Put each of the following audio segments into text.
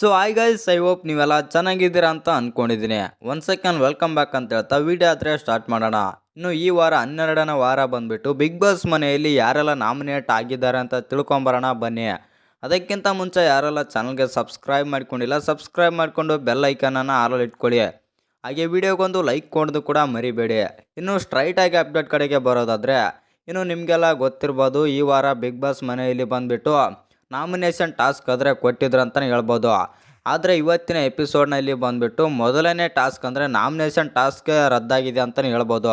So hi guys I hope ನೀವೆಲ್ಲ ಚೆನ್ನಾಗಿದ್ದೀರಾ ಅಂತ ಅಂದ್ಕೊಂಡಿದ್ದೀನಿ ಒನ್ ಸೆಕೆಂಡ್ ವೆಲ್ಕಮ್ ಬ್ಯಾಕ್ ಅಂತ ಹೇಳ್ತಾ ವಿಡಿಯೋ ಹತ್ರ ಸ್ಟಾರ್ಟ್ ಮಾಡೋಣ. ಇನ್ನು ಈ ವಾರ ಹನ್ನೆರಡನೇ ವಾರ ಬಂದ್ಬಿಟ್ಟು ಬಿಗ್ ಬಾಸ್ ಮನೆಯಲ್ಲಿ ಯಾರೆಲ್ಲ ನಾಮಿನೇಟ್ ಆಗಿದ್ದಾರೆ ಅಂತ ತಿಳ್ಕೊಂಬರೋಣ ಬನ್ನಿ. ಅದಕ್ಕಿಂತ ಮುಂಚೆ ಯಾರೆಲ್ಲ ಚಾನಲ್ಗೆ ಸಬ್ಸ್ಕ್ರೈಬ್ ಮಾಡ್ಕೊಂಡಿಲ್ಲ ಸಬ್ಸ್ಕ್ರೈಬ್ ಮಾಡಿಕೊಂಡು ಬೆಲ್ ಐಕನನ್ನು ಆರಲ್ಲಿ ಇಟ್ಕೊಳ್ಳಿ. ಹಾಗೆ ವಿಡಿಯೋಗೊಂದು ಲೈಕ್ ಕೊಡೋದು ಕೂಡ ಮರಿಬೇಡಿ. ಇನ್ನು ಸ್ಟ್ರೈಟಾಗಿ ಅಪ್ಡೇಟ್ ಕಡೆಗೆ ಬರೋದಾದರೆ, ಇನ್ನು ನಿಮಗೆಲ್ಲ ಗೊತ್ತಿರ್ಬೋದು ಈ ವಾರ ಬಿಗ್ ಬಾಸ್ ಮನೆಯಲ್ಲಿ ಬಂದುಬಿಟ್ಟು ನಾಮಿನೇಷನ್ ಟಾಸ್ಕ್ ಆದರೆ ಕೊಟ್ಟಿದ್ರು ಅಂತಲೇ ಹೇಳ್ಬೋದು. ಆದರೆ ಇವತ್ತಿನ ಎಪಿಸೋಡ್ನಲ್ಲಿ ಬಂದುಬಿಟ್ಟು ಮೊದಲನೇ ಟಾಸ್ಕ್ ಅಂದರೆ ನಾಮಿನೇಷನ್ ಟಾಸ್ಕ್ ರದ್ದಾಗಿದೆ ಅಂತಲೇ ಹೇಳ್ಬೋದು.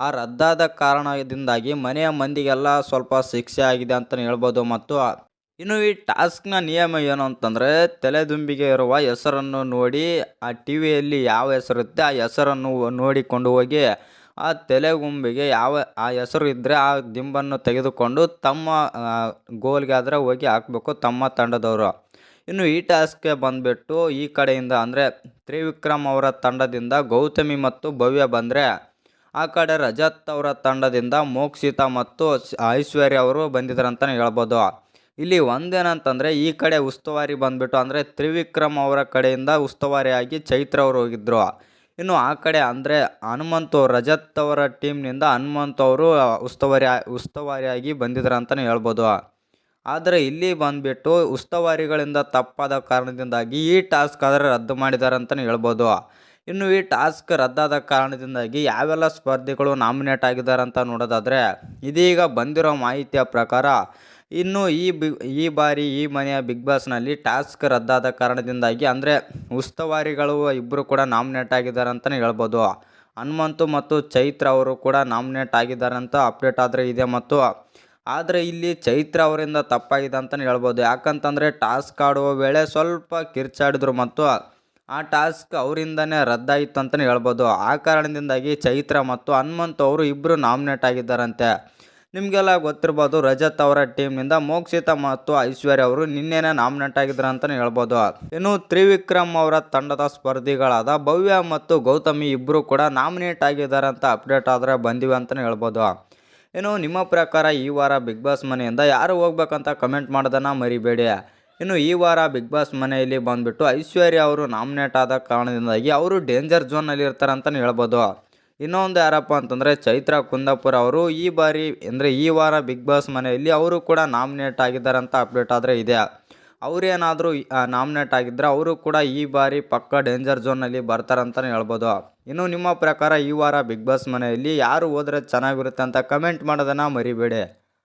ಆ ರದ್ದಾದ ಕಾರಣದಿಂದಾಗಿ ಮನೆಯ ಮಂದಿಗೆಲ್ಲ ಸ್ವಲ್ಪ ಶಿಕ್ಷೆ ಆಗಿದೆ ಅಂತಲೇ ಹೇಳ್ಬೋದು ಮತ್ತು ಇನ್ನು ಈ ಟಾಸ್ಕ್ನ ನಿಯಮ ಏನು ಅಂತಂದರೆ ತಲೆದುಂಬಿಗೆ ಇರುವ ಹೆಸರನ್ನು ನೋಡಿ, ಆ ಟಿ ವಿಯಲ್ಲಿ ಯಾವ ಹೆಸರಿರುತ್ತೆ ಆ ಹೆಸರನ್ನು ನೋಡಿಕೊಂಡು ಹೋಗಿ ಆ ತಲೆಗುಂಬಿಗೆ ಯಾವ, ಆ ಹೆಸರು ಇದ್ದರೆ ಆ ದಿಂಬನ್ನು ತೆಗೆದುಕೊಂಡು ತಮ್ಮ ಗೋಲ್ಗೆ ಆದರೆ ಹೋಗಿ ಹಾಕಬೇಕು ತಮ್ಮ ತಂಡದವರು. ಇನ್ನು ಈ ಟಾಸ್ಕ್ಗೆ ಬಂದುಬಿಟ್ಟು ಈ ಕಡೆಯಿಂದ ಅಂದರೆ ತ್ರಿವಿಕ್ರಮ್ ಅವರ ತಂಡದಿಂದ ಗೌತಮಿ ಮತ್ತು ಭವ್ಯ ಬಂದರೆ, ಆ ಕಡೆ ರಜತ್ ಅವರ ತಂಡದಿಂದ ಮೋಕ್ಷಿತಾ ಮತ್ತು ಐಶ್ವರ್ಯ ಅವರು ಬಂದಿದ್ದಾರೆ ಅಂತಲೇ ಹೇಳ್ಬೋದು. ಇಲ್ಲಿ ಒಂದೇನಂತಂದರೆ ಈ ಕಡೆ ಉಸ್ತುವಾರಿ ಬಂದುಬಿಟ್ಟು ಅಂದರೆ ತ್ರಿವಿಕ್ರಮ್ ಅವರ ಕಡೆಯಿಂದ ಉಸ್ತುವಾರಿಯಾಗಿ ಚೈತ್ರ ಅವರು ಹೋಗಿದ್ದರು ಇನ್ನು ಆ ಕಡೆ ಅಂದರೆ ಹನುಮಂತು ರಜತ್ ಅವರ ಟೀಮ್ನಿಂದ ಹನುಮಂತ್ ಅವರು ಉಸ್ತುವಾರಿ ಉಸ್ತುವಾರಿಯಾಗಿ ಬಂದಿದ್ದಾರೆ ಅಂತಲೇ ಹೇಳ್ಬೋದು. ಆದರೆ ಇಲ್ಲಿ ಬಂದುಬಿಟ್ಟು ಉಸ್ತುವಾರಿಗಳಿಂದ ತಪ್ಪಾದ ಕಾರಣದಿಂದಾಗಿ ಈ ಟಾಸ್ಕ್ ಆದರೆ ರದ್ದು ಮಾಡಿದ್ದಾರೆ ಅಂತಲೇ ಹೇಳ್ಬೋದು. ಇನ್ನು ಈ ಟಾಸ್ಕ್ ರದ್ದಾದ ಕಾರಣದಿಂದಾಗಿ ಯಾವೆಲ್ಲ ಸ್ಪರ್ಧಿಗಳು ನಾಮಿನೇಟ್ ಆಗಿದ್ದಾರೆ ಅಂತ ನೋಡೋದಾದರೆ, ಇದೀಗ ಬಂದಿರೋ ಮಾಹಿತಿಯ ಪ್ರಕಾರ ಇನ್ನು ಈ ಬಿ, ಈ ಬಾರಿ ಈ ಮನೆಯ ಬಿಗ್ ಬಾಸ್ನಲ್ಲಿ ಟಾಸ್ಕ್ ರದ್ದಾದ ಕಾರಣದಿಂದಾಗಿ ಅಂದರೆ ಉಸ್ತುವಾರಿಗಳು ಇಬ್ಬರು ಕೂಡ ನಾಮಿನೇಟ್ ಆಗಿದ್ದಾರೆ ಅಂತಲೇ ಹೇಳ್ಬೋದು. ಹನುಮಂತು ಮತ್ತು ಚೈತ್ರ ಅವರು ಕೂಡ ನಾಮಿನೇಟ್ ಆಗಿದ್ದಾರೆ ಅಂತ ಅಪ್ಡೇಟ್ ಆದರೆ ಇದೆ ಮತ್ತು ಆದರೆ ಇಲ್ಲಿ ಚೈತ್ರ ಅವರಿಂದ ತಪ್ಪಾಗಿದೆ ಅಂತಲೇ ಹೇಳ್ಬೋದು. ಯಾಕಂತಂದರೆ ಟಾಸ್ಕ್ ಆಡುವ ವೇಳೆ ಸ್ವಲ್ಪ ಕಿರ್ಚಾಡಿದ್ರು ಮತ್ತು ಆ ಟಾಸ್ಕ್ ಅವರಿಂದನೇ ರದ್ದಾಯಿತು ಅಂತಲೇ ಹೇಳ್ಬೋದು. ಆ ಕಾರಣದಿಂದಾಗಿ ಚೈತ್ರ ಮತ್ತು ಹನುಮಂತ್ ಅವರು ಇಬ್ಬರು ನಾಮಿನೇಟ್ ಆಗಿದ್ದಾರಂತೆ. ನಿಮಗೆಲ್ಲ ಗೊತ್ತಿರ್ಬೋದು ರಜತ್ ಅವರ ಟೀಮ್ನಿಂದ ಮೋಕ್ಷಿತ ಮತ್ತು ಐಶ್ವರ್ಯ ಅವರು ನಿನ್ನೆನೇ ನಾಮಿನೇಟ್ ಆಗಿದ್ರು ಅಂತಲೇ ಹೇಳ್ಬೋದು. ಇನ್ನು ತ್ರಿವಿಕ್ರಮ್ ಅವರ ತಂಡದ ಸ್ಪರ್ಧಿಗಳಾದ ಭವ್ಯ ಮತ್ತು ಗೌತಮಿ ಇಬ್ಬರು ಕೂಡ ನಾಮಿನೇಟ್ ಆಗಿದ್ದಾರೆ ಅಂತ ಅಪ್ಡೇಟ್ ಆದರೆ ಬಂದಿವೆ ಅಂತಲೇ ಹೇಳ್ಬೋದು. ಇನ್ನು ನಿಮ್ಮ ಪ್ರಕಾರ ಈ ವಾರ ಬಿಗ್ ಬಾಸ್ ಮನೆಯಿಂದ ಯಾರು ಹೋಗ್ಬೇಕಂತ ಕಮೆಂಟ್ ಮಾಡೋದನ್ನು ಮರಿಬೇಡಿ. ಇನ್ನು ಈ ವಾರ ಬಿಗ್ ಬಾಸ್ ಮನೆಯಲ್ಲಿ ಬಂದುಬಿಟ್ಟು ಐಶ್ವರ್ಯ ಅವರು ನಾಮಿನೇಟ್ ಆದ ಕಾರಣದಿಂದಾಗಿ ಅವರು ಡೇಂಜರ್ ಝೋನಲ್ಲಿ ಇರ್ತಾರೆ ಅಂತಲೇ ಹೇಳ್ಬೋದು. ಇನ್ನೊಂದು ಯಾರಪ್ಪ ಅಂತಂದರೆ ಚೈತ್ರ ಕುಂದಾಪುರ ಅವರು ಈ ಬಾರಿ ಅಂದರೆ ಈ ವಾರ ಬಿಗ್ ಬಾಸ್ ಮನೆಯಲ್ಲಿ ಅವರು ಕೂಡ ನಾಮಿನೇಟ್ ಆಗಿದ್ದಾರೆ ಅಂತ ಅಪ್ಡೇಟ್ ಆದರೆ ಇದೆ. ಅವರೇನಾದರೂ ನಾಮಿನೇಟ್ ಆಗಿದ್ದರೆ ಅವರು ಕೂಡ ಈ ಬಾರಿ ಪಕ್ಕ ಡೇಂಜರ್ ಝೋನಲ್ಲಿ ಬರ್ತಾರೆ ಅಂತಲೇ ಹೇಳ್ಬೋದು. ಇನ್ನು ನಿಮ್ಮ ಪ್ರಕಾರ ಈ ವಾರ ಬಿಗ್ ಬಾಸ್ ಮನೆಯಲ್ಲಿ ಯಾರು ಹೋದರೆ ಚೆನ್ನಾಗಿರುತ್ತೆ ಅಂತ ಕಮೆಂಟ್ ಮಾಡೋದನ್ನು ಮರಿಬೇಡಿ.